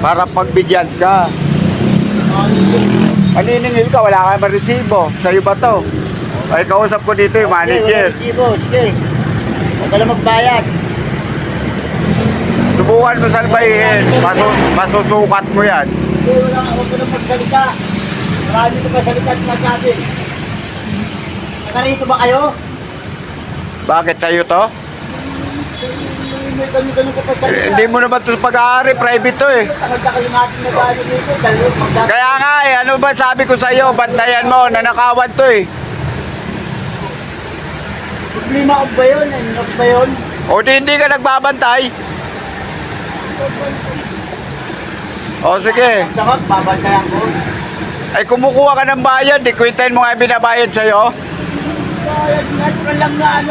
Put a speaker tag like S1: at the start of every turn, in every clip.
S1: Para pagbigyan ka. Maniningil ka, wala ka naman resibo. Sa'yo ba to? Ay, kausap ko dito yung manager.
S2: Wala resibo. Sige. Huwag ka lang magbayad.
S1: Subukan mo salbahin. Masus masusukat mo yan.
S2: Sige, wala ka. Huwag ka lang magsalita. Marami ka pa salita at sinasabi. Nakarito ba kayo?
S1: Bakit sa'yo to?
S2: May ganun-ganun ka pa
S1: Eh,
S2: salita.
S1: hindi mo naman to sa pag-aari. Private to eh.
S2: Kayo natin na gano'n dito.
S1: Kaya nga eh, ano ba sabi ko sa'yo? Bantayan mo, nanakawan to eh.
S2: Problema ko ba yun? Ano ba yun?
S1: O di hindi ka nagbabantay. O sige.
S2: Dakot, babantayan ko.
S1: Ay kumukuha ka ng bayad, di kwintahin mo nga yung binabayad sa'yo.
S2: Bayad, natural lang na ano.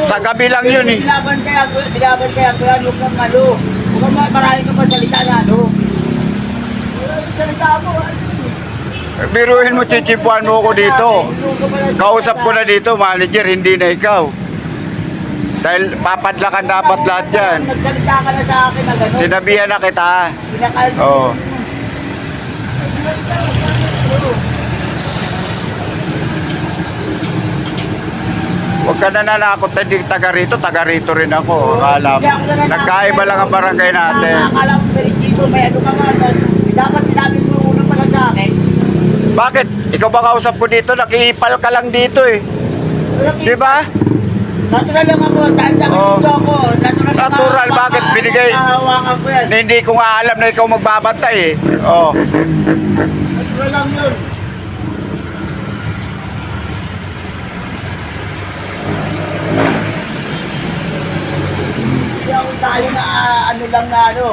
S1: Sa gabi lang yun eh.
S2: Bilaban kaya, bilaban kaya, kaya huwag kang ano. Huwag kang ma- marami ka pa salita na ano. Salita mo.
S1: Biruin mo, chichipuan mo ako dito. Kausap ko na dito, manager, hindi na ikaw. Dahil papadlakan dapat lahat yan.
S2: Nagsalita ka na sa akin na gano'n.
S1: Sinabihan na kita. Oo. Huwag ka na nanakot na hindi taga rito, taga rito rin ako. Akala mo. Nagkaiba lang ang barangay natin.
S2: Akala ko may ano ka nga. Dapat sinabi mo una pala sa akin.
S1: Bakit? Ikaw ba kausap ko dito? Nakiipal ka lang dito eh. Di ba?
S2: Natural lang ako. Tanda ka
S1: Oo.
S2: dito ako. Natural, lang
S1: Natural,
S2: ako.
S1: bakit? Binigay-
S2: Nahawakan ko yan.
S1: Hindi ko nga alam na ikaw magbabantay eh. Oh.
S2: Natural lang yun. Tayo na ah, ano lang na ano.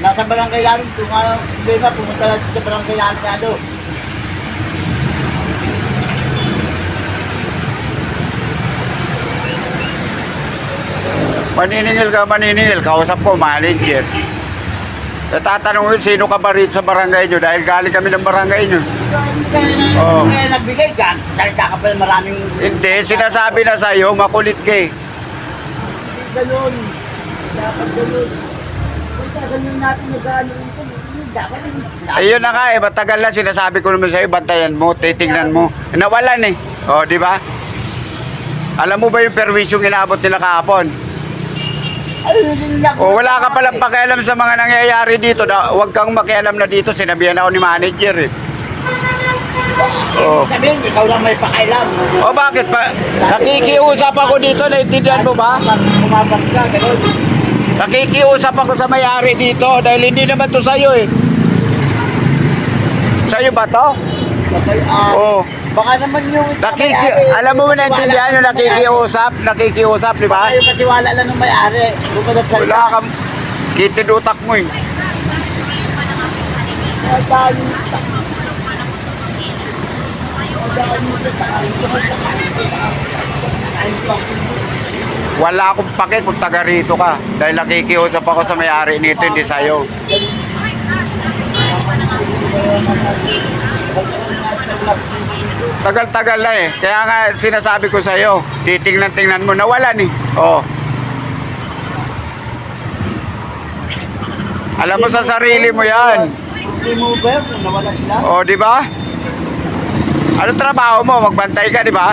S2: Nasa barangay namin. Kung ano, problema, pumunta lang sa barangay namin na ano.
S1: Maniningil ka, maniningil. Kausap ko, manager. Tatanong sino ka ba rito sa barangay nyo? Dahil galing kami ng barangay nyo. Oo.
S2: kaya nagbigay ka. Salita ka maraming...
S1: Hindi, sinasabi na sa'yo, makulit ka eh.
S2: Hindi ganun. Dapat ganun. Kung ganun natin nag-ano ito, dapat
S1: Ayun na nga eh, matagal na sinasabi ko naman sa'yo, bantayan mo, titingnan mo. Nawalan eh. O, di ba? Alam mo ba yung perwisyong inaabot nila kahapon? O, wala ka palang pakialam sa mga nangyayari dito. Na, huwag kang makialam na dito, sinabihan ako ni manager eh. Oo.
S2: Sabihin, ikaw lang may pakailam.
S1: O bakit pa? Nakikiusap ako dito, naintindihan mo ba?
S2: Kumabag ka, gano'n.
S1: Nakikiusap ako sa may-ari dito dahil hindi naman to sa'yo eh. Sa'yo ba to? Oo.
S2: Baka naman yung...
S1: Nakiki alam mo ba naintindihan yung nakikiusap? Nakikiusap, di ba?
S2: Baka yung katiwala lang ng may-ari. Ka nagsalita.
S1: Wala kang kitinutak mo eh.
S2: Ang.
S1: Wala akong pake kung taga rito ka. Dahil nakikiusap ako sa may-ari nito, hindi sa'yo. Tagal-tagal na eh. Kaya nga sinasabi ko sa'yo, titingnan-tingnan mo, nawalan eh. Oh. Alam mo sa sarili mo yan.
S2: Sila?
S1: Oh, di ba? Ano trabaho mo? Magbantay ka, di ba?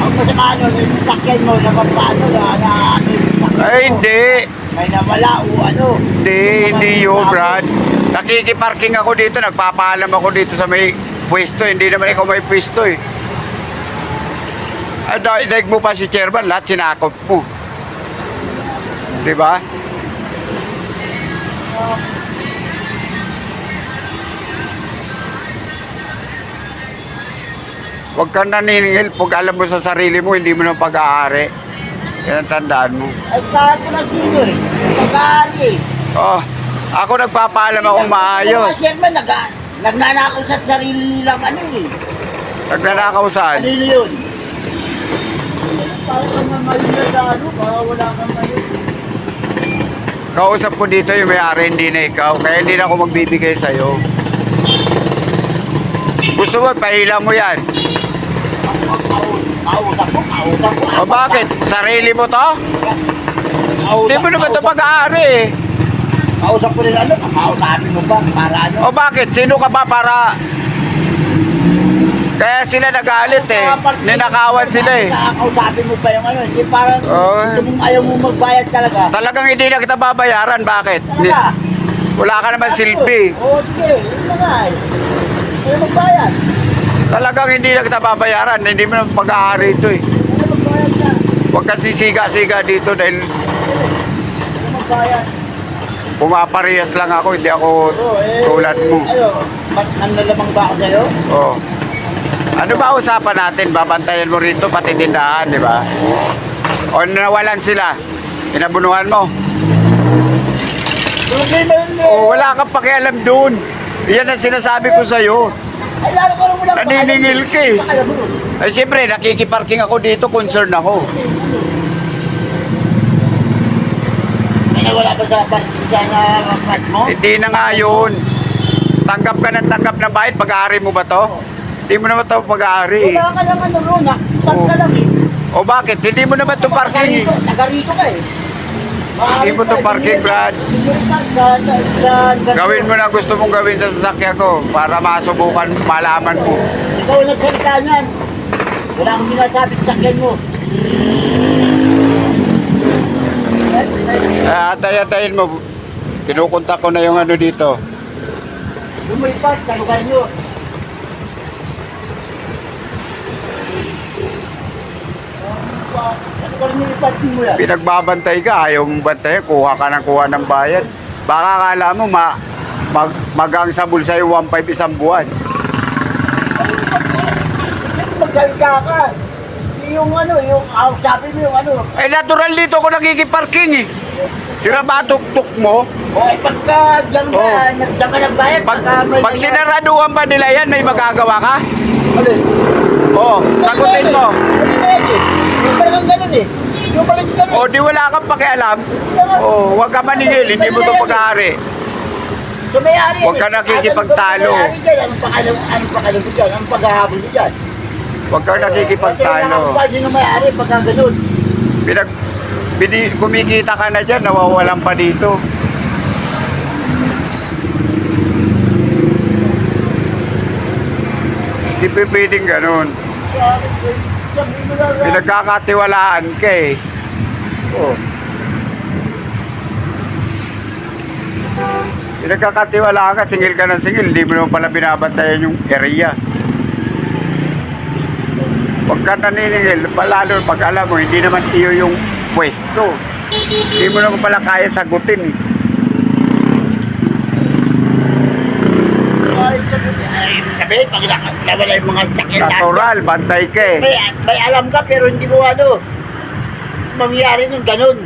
S2: Ang mo sa ano, yung sakyan mo sa paano na na ano
S1: Ay, hindi.
S2: May nawala o ano.
S1: Hindi, hindi yun, Brad. Nakikiparking ako dito, nagpapaalam ako dito sa may pwesto. Hindi naman ikaw may pwesto eh. Ay, da- daig mo pa si chairman, lahat sinakop mo. Di ba? Huwag kang naniningil pag alam mo sa sarili mo, hindi mo na pag-aari. Yan ang tandaan mo.
S2: Ay, kahit ko na sino eh. Pag-aari eh.
S1: Oh, ako nagpapaalam akong maayos.
S2: Mga chairman, nag nagnanakaw sa sarili nilang ano eh.
S1: Nagnanakaw saan?
S2: Kanino yun? Parang kang mamayin na sa ano, baka wala kang ano.
S1: Kausap ko dito yung may-ari, hindi na ikaw. Kaya hindi na ako magbibigay sa'yo. Gusto mo, pahila mo yan. O bakit? Sarili mo to? Hindi mo naman ito pag-aari eh.
S2: Kausap ko rin ano, kakausapin mo ba para ano?
S1: O bakit? Sino ka ba para... Kaya sila nagalit eh. Ninakawan sila eh.
S2: Kakausapin mo pa yung ano, hindi parang mong ayaw mo magbayad talaga.
S1: Talagang hindi na kita babayaran. Bakit?
S2: Talaga.
S1: Wala ka naman silbi.
S2: Sige, yun na eh. Ayaw magbayad.
S1: Talagang hindi na kita babayaran. Hindi mo naman pag-aari ito eh. Huwag ka sisiga-siga dito dahil pumaparehas lang ako. Hindi ako
S2: Oo,
S1: tulad mo.
S2: Ba't nanlalamang ba ako sa'yo?
S1: Oh. Ano ba usapan natin? Babantayan mo rito pati tindahan, di ba? O nawalan sila. Inabunuhan mo.
S2: Yun eh.
S1: O wala kang pakialam doon. Yan ang sinasabi ko sa'yo.
S2: Ay, lalo ka lang mo lang.
S1: Naniningil ka eh. Ay siyempre, nakikiparking ako dito, concern ako.
S2: nawala ba sa sa na rapat mo?
S1: Hindi na nga yun. Tanggap ka ng tanggap na bayad, pag-aari mo ba to? Hindi mo naman to pag-aari.
S2: Wala ka lang ano ron, nakipag ka lang eh.
S1: O bakit? Hindi mo naman to parking eh.
S2: Taga rito, taga rito ka eh.
S1: Hindi mo to parking, Brad. Gawin mo na gusto mong gawin sa sasakyan ko para masubukan, malaman mo.
S2: Ikaw ang nagsalita niyan. Wala akong sinasabi sa sakyan mo.
S1: Eh, atay-atayin mo. Kinukunta ko na yung ano dito.
S2: Lumipad sa lugar niyo. Sa lugar niyo ipad mo yan.
S1: Pinagbabantay ka, ayaw mong bantayan, kuha ka ng kuha ng bayan. Baka kala mo ma, mag, magang sa bulsa yung 1.5 isang buwan.
S2: Magsalita ka. Yung ano, yung ah, sabi mo yung ano.
S1: Eh natural dito ako nakikiparking eh. Sira ba tuk-tuk mo?
S2: O ay pagka diyan ka,
S1: Oh.
S2: nagdiyan ka nagbayad,
S1: Pag,
S2: pagka may
S1: pag sinaraduhan ba nila yan, may magagawa ka?
S2: Ano?
S1: Oo, sagutin mo.
S2: Ano eh? Yung pala si ganun.
S1: O di wala kang pakialam. O huwag ka maningil, hindi mo to pag-aari.
S2: So may-ari yan
S1: Huwag ka
S2: eh.
S1: nakikipagtalo.
S2: Ano pakalam, anong pakalam ko dyan? Anong paghahabol mo dyan?
S1: Huwag ka nakikipagtalo.
S2: Kasi yung may-ari pagka ganun.
S1: Pinag, bini, kumikita ka na dyan, nawawalan pa dito. Hindi pwedeng ganun.
S2: Sabi mo lang, ah,
S1: Pinagkakatiwalaan ka eh. Oh. Pinagkakatiwalaan ka, singil ka ng singil, hindi mo naman pala binabantayan yung area. Huwag ka naniningil, palalo pag alam mo, hindi naman iyo yung pwesto. Hindi mo naman pala kaya sagutin. eh.
S2: ay, sabi, ay, sabi, pag na- nawala yung mga lahat.
S1: Natural, bantay ka eh.
S2: May, may alam ka pero hindi mo ano, mangyari ng ganun.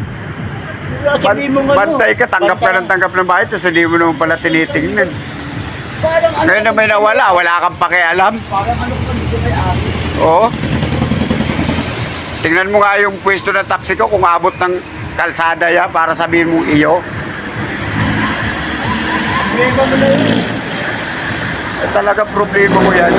S2: Sabi mo
S1: Ban-
S2: ano,
S1: bantay ka, tanggap ka ng tanggap ng bahay, tapos hindi mo naman pala tinitingnan.
S2: Parang ano,
S1: Ngayon na may nawala, wala kang pakialam.
S2: Parang ano pa dito may ari.
S1: Oo. Tingnan mo nga yung pwesto ng taxi ko kung abot ng kalsada ya para sabihin mong iyo.
S2: Problema mo na yun.
S1: Eh, talaga problema mo yan.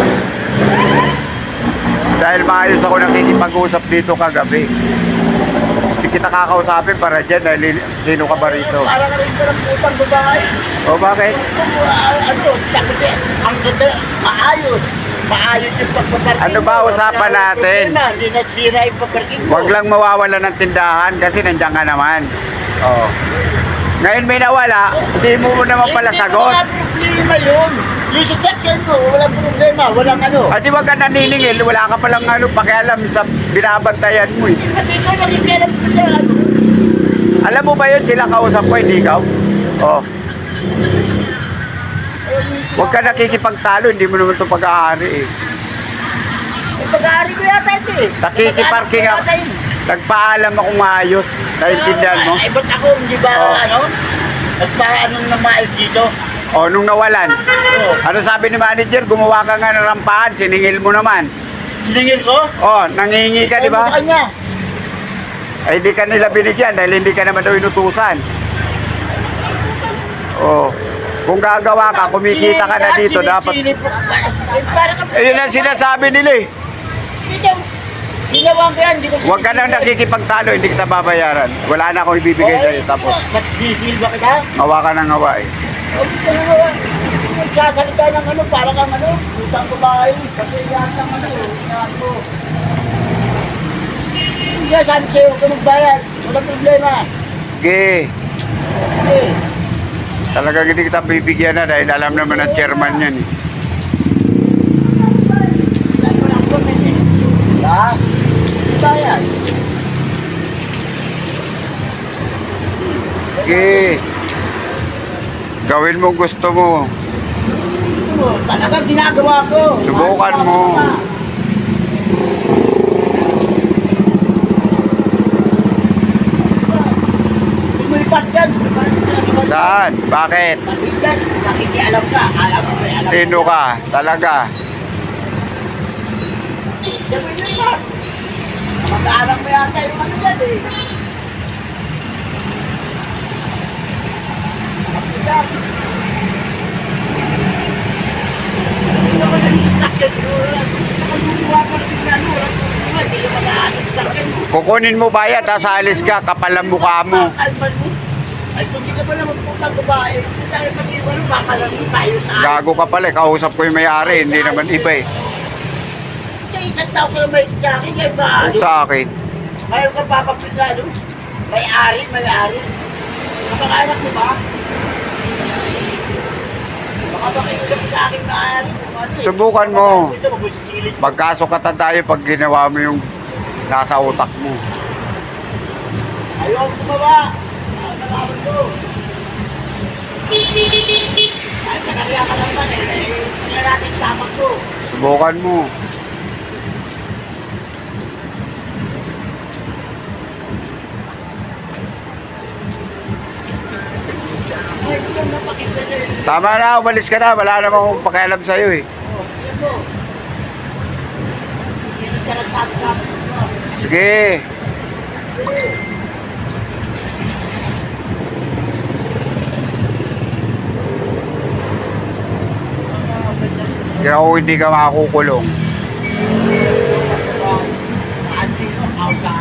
S1: Dahil maayos ako nakikipag-usap dito kagabi. Hindi kita kakausapin para dyan dahil sino ka ba rito?
S2: Parang rin ka ng putang babae.
S1: O bakit?
S2: Ano, sabi ko, ang ganda, maayos. Maayos yung pagpaparking.
S1: Ano ba
S2: mo.
S1: usapan natin?
S2: Hindi nasira yung paparking mo.
S1: Huwag lang mawawala ng tindahan kasi nandiyan ka naman. Oo. Ngayon may nawala, hindi mo naman pala
S2: Hindi
S1: sagot.
S2: wala problema yun. Yung sasakyan mo, walang problema. Walang ano.
S1: At di wag ka naniningil, wala ka palang ano, pakialam sa binabantayan mo eh.
S2: Nakikialam ko ano.
S1: Alam mo ba yun, sila kausap ko, hindi ikaw? Oh. Huwag ka nakikipagtalo, hindi mo naman ito pag-aari eh.
S2: Eh, Pag-aari ko yata ito eh.
S1: Nakikiparking ako. Nagpaalam akong maayos. Naintindihan mo?
S2: Ay, ba't ako hindi ba,
S1: Oh.
S2: ano? Nagpaano na maayos dito?
S1: O, nung nawalan. Ano sabi ni manager, gumawa ka nga ng rampahan, siningil mo naman.
S2: Siningil ko?
S1: O, nangingi ka, di
S2: sa
S1: ba?
S2: kanya?
S1: Ay, hindi ka nila binigyan dahil hindi ka naman daw inutusan. O, kung gagawa ka, kumikita ka na dito, dapat...
S2: Po. Eh,
S1: ang sinasabi nila eh.
S2: Ginawa ko yan, hindi ko
S1: Huwag ka nang nakikipagtalo, hindi kita babayaran. Wala na akong ibibigay sa'yo. Tapos,
S2: Ba't sisil ba kita?
S1: awa ka ng awa eh.
S2: Huwag ka na nga. Nagsasalita ng ano, para kang ano, utang babae. Kasi yan ang ano, yan mo. Hindi sabi sa'yo, ka magbayad. Walang problema.
S1: Sige,
S2: Eh,
S1: talagang hindi kita bibigyan na dahil alam naman ng chairman yan eh.
S2: dahil ko lang comment eh. Ha? Bayad.
S1: Sige, gawin mo gusto mo.
S2: Ito, Talagang ginagawa ko.
S1: Subukan mo.
S2: yan.
S1: Saan? Bakit?
S2: Nakikialam ka. Alam mo, alam
S1: Sino ka? Talaga?
S2: Niyo ba? Mag-aaral mo yata yung ano yan eh. Hindi naman ka rin na ano. Hindi.
S1: Kukunin mo bayad, tas alis ka, kapal ang mukha mo.
S2: Kalman mo. Ay, kung hindi ka pa naman putang babae, hindi tayo pag-iwan, baka lang tayo sa.
S1: Gago ka pala, eh. kausap ko yung may-ari, hindi naman iba eh.
S2: Isang tao ka may sa akin, kaya ba?
S1: Sa akin.
S2: Ngayon ka papapigado, may ari, may ari. Kapag-anak mo ba? Baka makikinig sa akin na ari. ano eh.
S1: Subukan mo. Magkasukatan tayo pag ginawa mo yung nasa utak mo.
S2: Ayaw ko ba ba? Nalaman ko. Ay, kanariya ka lang ba? Eh, hindi natin tamang ko.
S1: Subukan mo.
S2: Ay, hindi mo mapakita na eh.
S1: Tama na, umalis ka na. Wala namang akong pakialam sa'yo eh. Sige. Kaya ako hindi ka makakukulong.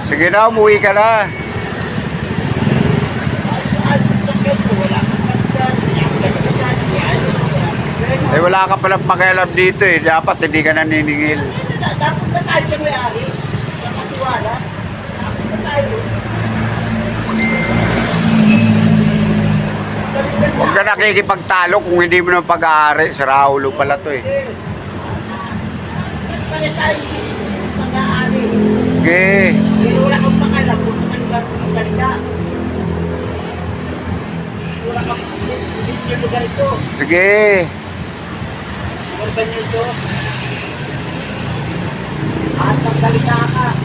S1: Sige na, umuwi ka na. Eh wala ka palang pakialam dito eh. Dapat hindi ka naniningil.
S2: Dapat na tayo sa may-ari. Sa katiwala. Dapat na tayo.
S1: Huwag ka nakikipagtalo kung hindi mo na pag-aari. Sa Raulo pala to eh. Sige.
S2: Pero wala kang pakalam kung ano lugar kung salita. Wala kang lugar ito.
S1: Sige.
S2: Lugar ba niyo ito? At magsalita ka.